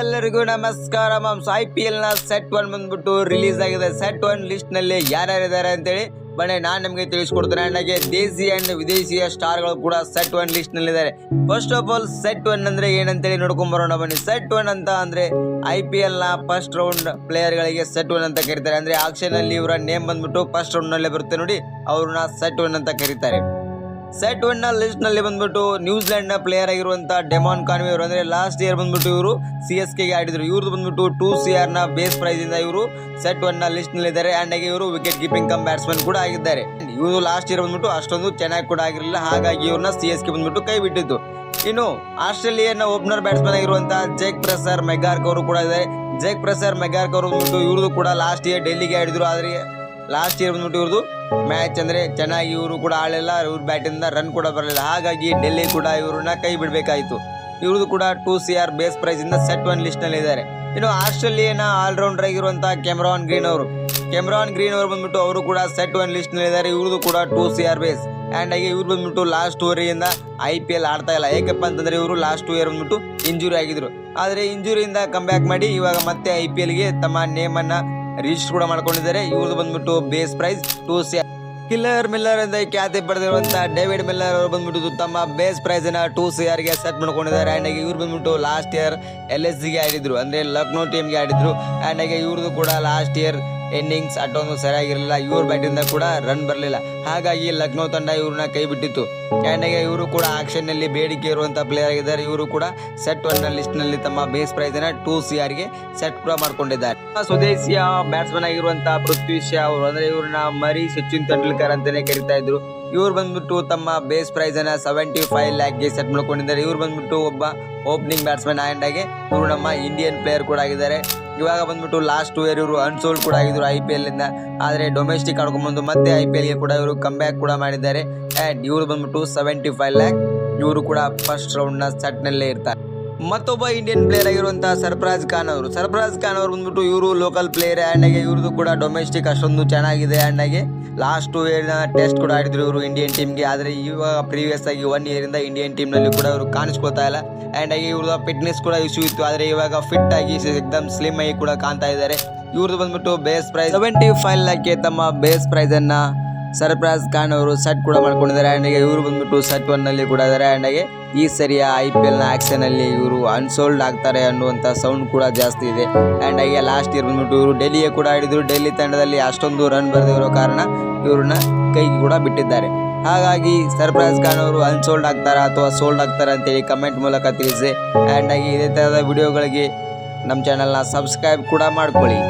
ಎಲ್ಲರಿಗೂ ನಮಸ್ಕಾರ. ಮಾಮ್ಸ್ ಐ ಪಿ ಎಲ್ನ ಸೆಟ್ ಒನ್ ಬಂದ್ಬಿಟ್ಟು ರಿಲೀಸ್ ಆಗಿದೆ. ಸೆಟ್ ಒನ್ ಲಿಸ್ಟ್ನಲ್ಲಿ ಯಾರ್ಯಾರಿದ್ದಾರೆ ಅಂತೇಳಿ ಬನ್ನಿ, ನಾನ್ ನಿಮಗೆ ತಿಳಿಸ್ಕೊಡ್ತೇನೆ. ನನಗೆ ದೇಸಿ ಅಂಡ್ ವಿದೇಶಿಯ ಸ್ಟಾರ್ಗಳು ಕೂಡ ಸೆಟ್ ಒನ್ ಲಿಸ್ಟ್ನಲ್ಲಿ ಇದ್ದಾರೆ first of all set one ಅಂದ್ರೆ ಏನಂತೇಳಿ ನೋಡ್ಕೊಂಡ್ ಬರೋಣ ಬನ್ನಿ. ಸೆಟ್ ಒನ್ ಅಂತ ಅಂದ್ರೆ ಐ ಪಿ ಎಲ್ನ ಫಸ್ಟ್ ರೌಂಡ್ ಪ್ಲೇಯರ್ ಗಳಿಗೆ ಸೆಟ್ ಒನ್ ಅಂತ ಕರೀತಾರೆ. ಅಂದ್ರೆ ಆಕ್ಷನ್ ಅಲ್ಲಿ ಇವರ ನೇಮ್ ಬಂದ್ಬಿಟ್ಟು ಫಸ್ಟ್ ರೌಂಡ್ನಲ್ಲಿ ಬರುತ್ತೆ ನೋಡಿ. ಅವ್ರನ್ನ ಸೆಟ್ ಒನ್ ಅಂತ ಕರೀತಾರೆ. ಸೆಟ್ ಒನ್ನ ಲಿಸ್ಟ್ನಲ್ಲಿ ಬಂದ್ಬಿಟ್ಟು ನ್ಯೂಜಿಲೆಂಡ್ನ ಪ್ಲೇಯರ್ ಆಗಿರುವಂತ ಡೆಮಾನ್ ಕಾನ್ವೆ ಅವರು ಅಂದ್ರೆ ಲಾಸ್ಟ್ ಇಯರ್ ಬಂದ್ಬಿಟ್ಟು ಇವರು ಸಿ ಎಸ್ಗೆ ಆಡಿದ್ರು. ಇವ್ರದ್ದು ಬಂದ್ಬಿಟ್ಟು ಟೂ ಸಿ ನ ಬೇಸ್ ಪ್ರೈಸ್ ಇಂದ ಇವರು ಸೆಟ್ ಒನ್ನ ಲಿಸ್ಟ್ನಲ್ಲಿ ಇದ್ದಾರೆ. ಅಂಡ್ ಹಾಗೆ ಇವರು ವಿಕೆಟ್ ಕೀಪಿಂಗ್ ಕಮ್ ಬ್ಯಾಟ್ಸ್ಮನ್ ಕೂಡ ಆಗಿದ್ದಾರೆ. ಇವರು ಲಾಸ್ಟ್ ಇಯರ್ ಬಂದ್ಬಿಟ್ಟು ಅಷ್ಟೊಂದು ಚೆನ್ನಾಗಿ ಕೂಡ ಆಗಿರಲಿಲ್ಲ. ಹಾಗಾಗಿ ಇವ್ರನ್ನ ಸಿ ಎಸ್ ಕೆ ಬಂದ್ಬಿಟ್ಟು ಕೈ ಬಿಟ್ಟಿದ್ದು. ಇನ್ನು ಆಸ್ಟ್ರೇಲಿಯನ್ ಓಪನರ್ ಬ್ಯಾಟ್ಸ್ಮನ್ ಆಗಿರುವಂತಹ ಜೇಕ್ ಪ್ರೆಸರ್ ಮೆಗಾರ್ಕ್ ಅವರು ಕೂಡ ಇದ್ದಾರೆ. ಜೇಕ್ ಪ್ರೆಸರ್ ಮೆಗಾರ್ಕ್ ಅವರು ಬಂದ್ಬಿಟ್ಟು ಇವ್ರದ್ದು ಕೂಡ ಲಾಸ್ಟ್ ಇಯರ್ ಡೆಲ್ಲಿಗೆ ಆಡಿದ್ರು. ಆದ್ರೆ ಲಾಸ್ಟ್ ಇಯರ್ ಬಂದ್ಬಿಟ್ಟು ಇವ್ರದ್ದು ಮ್ಯಾಚ್ ಅಂದ್ರೆ ಚೆನ್ನಾಗಿ ಇವರು ಕೂಡ ಆಳಿಲ್ಲ ಇವ್ರ ಬ್ಯಾಟಿಂದ ರನ್ ಕೂಡ ಬರಲಿಲ್ಲ. ಹಾಗಾಗಿ ಡೆಲ್ಲಿ ಕೂಡ ಇವ್ರನ್ನ ಕೈ ಬಿಡಬೇಕಾಯಿತು. ಇವ್ರದ್ದು ಕೂಡ two C R base price ಇಂದ ಸೆಟ್ ಒನ್ ಲಿಸ್ಟ್ನಲ್ಲಿ ಇದ್ದಾರೆ ಇನ್ನು ಆಸ್ಟ್ರೇಲಿಯನ ಆಲ್ರೌಂಡರ್ ಆಗಿರುವಂತಹ ಕೆಮ್ರಾನ್ ಗ್ರೀನ್ ಅವರು. ಕೆಮ್ರಾನ್ ಗ್ರೀನ್ ಅವರು ಬಂದ್ಬಿಟ್ಟು ಅವರು ಕೂಡ ಸೆಟ್ ಒನ್ ಲಿಸ್ಟ್ನಲ್ಲಿ ಇದ್ದಾರೆ ಇವ್ರದ್ದು ಕೂಡ two C R base and ಹಾಗೆ ಇವ್ರು ಬಂದ್ಬಿಟ್ಟು ಲಾಸ್ಟ್ ಓವರಿಯಿಂದ ಐ ಪಿ ಎಲ್ ಆಡ್ತಾ ಇಲ್ಲ. ಏಕಪ್ಪ ಅಂತಂದ್ರೆ ಇವರು ಲಾಸ್ಟ್ ಇಯರ್ ಬಂದ್ಬಿಟ್ಟು ಇಂಜುರಿ ಆಗಿದ್ರು. ಆದ್ರೆ ಇಂಜುರಿಯಿಂದ ಕಮ್ ಬ್ಯಾಕ್ ಮಾಡಿ ಇವಾಗ ಮತ್ತೆ ಐ ಪಿ ಎಲ್ಗೆ ತಮ್ಮ ನೇಮ್ ಅನ್ನ ರಿಜಿಸ್ಟರ್ ಕೂಡ ಮಾಡ್ಕೊಂಡಿದ್ದಾರೆ. ಇವ್ರದ್ದು ಬಂದ್ಬಿಟ್ಟು base price two C killer Miller ಅಂತ ಖ್ಯಾತಿ ಪಡೆದಿರುವಂತ ಡೇವಿಡ್ ಮಿಲ್ಲರ್ ಅವರು ಬಂದ್ಬಿಟ್ಟು ತಮ್ಮ ಬೇಸ್ ಪ್ರೈಸ್ನ ಟೂ ಸಿ ಆರ್ಗೆ ಸೆಟ್ ಮಾಡ್ಕೊಂಡಿದ್ದಾರೆ. ಅಂಡ್ ಇವ್ರು ಬಂದ್ಬಿಟ್ಟು ಲಾಸ್ಟ್ ಇಯರ್ ಎಲ್ ಎಸ್ಗೆ ಆಡಿದ್ರು. ಅಂದ್ರೆ ಲಕ್ನೋ ಟೀಮ್ಗೆ ಆಡಿದ್ರು. ಅಂಡ್ ಹಾಗೆ ಇವ್ರದ್ದು ಕೂಡ ಲಾಸ್ಟ್ ಇಯರ್ ಎಂಡಿಂಗ್ಸ್ ಆಟೋನು ಸರಿಯಾಗಿರಲಿಲ್ಲ. ಇವ್ರ ಬ್ಯಾಟಿಂದ ಕೂಡ ರನ್ ಬರಲಿಲ್ಲ. ಹಾಗಾಗಿ ಲಕ್ನೋ ತಂಡ ಇವ್ರನ್ನ ಕೈ ಬಿಟ್ಟಿತ್ತು. ಅಂಡ್ ಇವರು ಕೂಡ ಆಕ್ಷನ್ನಲ್ಲಿ ಬೇಡಿಕೆ ಇರುವಂತ ಪ್ಲೇಯರ್ ಆಗಿದ್ದಾರೆ. ಇವರು ಕೂಡ ಸೆಟ್ ಒನ್ನ ಲಿಸ್ಟ್ನಲ್ಲಿ ತಮ್ಮ ಬೇಸ್ ಪ್ರೈಸ್ನ ಟೂ ಸಿ ಆರ್ಗೆ ಸೆಟ್ ಕೂಡ ಮಾಡಿಕೊಂಡಿದ್ದಾರೆ. ಸ್ವದೇಶಿಯ ಬ್ಯಾಟ್ಸ್ಮನ್ ಆಗಿರುವಂತಹ ಪೃಥ್ವಿ ಶಾ ಅವರು, ಅಂದ್ರೆ ಇವ್ರನ್ನ ಮರಿ ಸಚಿನ್ ತೆಂಡೂಲ್ಕರ್ ಅಂತಲೇ ಕರಿತಾ ಇದ್ರು. ಇವ್ರು ಬಂದ್ಬಿಟ್ಟು ತಮ್ಮ ಬೇಸ್ ಪ್ರೈಸನ್ನು ಸೆವೆಂಟಿ ಫೈವ್ ಲ್ಯಾಕ್ಗೆ ಸೆಟ್ ಮಾಡ್ಕೊಂಡಿದ್ದಾರೆ. ಇವ್ರು ಬಂದ್ಬಿಟ್ಟು ಒಬ್ಬ ಓಪನಿಂಗ್ ಬ್ಯಾಟ್ಸ್ಮನ್ ಆ್ಯಂಡಾಗೆ ಇವರು ನಮ್ಮ ಇಂಡಿಯನ್ ಪ್ಲೇಯರ್ ಕೂಡ ಆಗಿದ್ದಾರೆ. ಇವಾಗ ಬಂದ್ಬಿಟ್ಟು ಲಾಸ್ಟ್ ಇಯರ್ ಇವರು ಅನ್ಸೋಲ್ಡ್ ಕೂಡ ಆಗಿದ್ರು ಐ ಪಿ ಎಲ್ ಇಂದ. ಆದ್ರೆ ಡೊಮೆಸ್ಟಿಕ್ ಆಡ್ಕೊಂಡ್ಬಂದು ಮತ್ತೆ ಐ ಪಿ ಎಲ್ಗೆ ಕೂಡ ಇವರು ಕಮ್ ಬ್ಯಾಕ್ ಕೂಡ ಮಾಡಿದ್ದಾರೆ. ಆ್ಯಂಡ್ ಇವರು ಬಂದ್ಬಿಟ್ಟು ಸೆವೆಂಟಿ ಫೈವ್ ಲ್ಯಾಕ್ ಇವರು ಕೂಡ ಫಸ್ಟ್ ರೌಂಡ್ನ ಸೆಟ್ ನಲ್ಲೇ ಇರ್ತಾರೆ. ಮತ್ತೊಬ್ಬ ಇಂಡಿಯನ್ ಪ್ಲೇಯರ್ ಆಗಿರುವಂತಹ ಸರ್ಫರಾಜ್ ಖಾನ್ ಅವರು. ಸರ್ಫರಾಜ್ ಖಾನ್ ಅವರು ಬಂದ್ಬಿಟ್ಟು ಇವರು ಲೋಕಲ್ ಪ್ಲೇಯರ್ ಆ್ಯಂಡ್ ಆಗಿ ಇವ್ರದ್ದು ಕೂಡ ಡೊಮೆಸ್ಟಿಕ್ ಅಷ್ಟೊಂದು ಚೆನ್ನಾಗಿದೆ ಆ್ಯಂಡ್ ಹಾಗೆ ಲಾಸ್ಟ್ ಇಯರ್ ಟೆಸ್ಟ್ ಕೂಡ ಆಡಿದ್ರು ಇವರು ಇಂಡಿಯನ್ ಟೀಮ್ಗೆ ಆದರೆ ಇವಾಗ ಪ್ರೀವಿಯಸ್ ಆಗಿ ಒನ್ ಇಯರ್ ಇಂದ ಇಂಡಿಯನ್ ಟೀಮ್ನಲ್ಲಿ ಕೂಡ ಅವರು ಕಾಣಿಸ್ಕೊಳ್ತಾ ಇಲ್ಲ. ಆ್ಯಂಡ್ ಆಗಿ ಇವ್ರ ಫಿಟ್ನೆಸ್ ಕೂಡ ಇಶ್ಯೂ ಇತ್ತು. ಆದರೆ ಇವಾಗ ಫಿಟ್ ಆಗಿ ಎಕ್ದಮ್ ಸ್ಲಿಮ್ ಆಗಿ ಕೂಡ ಕಾಣ್ತಾ ಇದ್ದಾರೆ ಇವ್ರದ್ದು ಬಂದ್ಬಿಟ್ಟು ಬೇಸ್ ಪ್ರೈಸ್ ಸೆವೆಂಟಿ ಫೈವ್ ಲ್ಯಾಕ್ಗೆ ತಮ್ಮ ಬೇಸ್ ಪ್ರೈಸ್ ಅನ್ನ ಸರ್ಪ್ರೈಸ್ ಖಾನ್ ಅವರು ಸೆಟ್ ಕೂಡ ಮಾಡ್ಕೊಂಡಿದ್ದಾರೆ. ಆ್ಯಂಡ್ ಇವರು ಬಂದ್ಬಿಟ್ಟು ಸೆಟ್ ಒನ್ನಲ್ಲಿ ಕೂಡ ಇದ್ದಾರೆ ಆ್ಯಂಡ್ ಹಾಗೆ ಈ ಸರಿಯ ಐ ಪಿ ಎಲ್ನ ಅಲ್ಲಿ ಇವರು ಅನ್ಸೋಲ್ಡ್ ಆಗ್ತಾರೆ ಅನ್ನುವಂಥ ಸೌಂಡ್ ಕೂಡ ಜಾಸ್ತಿ ಇದೆ. ಆ್ಯಂಡ್ ಹಾಗೆ ಲಾಸ್ಟ್ ಇಯರ್ ಬಂದ್ಬಿಟ್ಟು ಇವರು ಡೆಲ್ಲಿಯೇ ಕೂಡ ಆಡಿದ್ರು. ಡೆಲ್ಲಿ ತಂಡದಲ್ಲಿ ಅಷ್ಟೊಂದು ರನ್ ಬರೆದಿರೋ ಕಾರಣ ಇವ್ರನ್ನ ಕೈಗೆ ಕೂಡ ಬಿಟ್ಟಿದ್ದಾರೆ. ಹಾಗಾಗಿ ಸರ್ಪ್ರೈಸ್ ಖಾನ್ ಅವರು ಅನ್ಸೋಲ್ಡ್ ಆಗ್ತಾರಾ ಅಥವಾ ಸೋಲ್ಡ್ ಆಗ್ತಾರಾ ಅಂತೇಳಿ ಕಮೆಂಟ್ ಮೂಲಕ ತಿಳಿಸಿ. ಆ್ಯಂಡ್ ಹಾಗೆ ಇದೇ ಥರದ ವಿಡಿಯೋಗಳಿಗೆ ನಮ್ಮ ಚಾನಲ್ನ ಸಬ್ಸ್ಕ್ರೈಬ್ ಕೂಡ ಮಾಡ್ಕೊಳ್ಳಿ.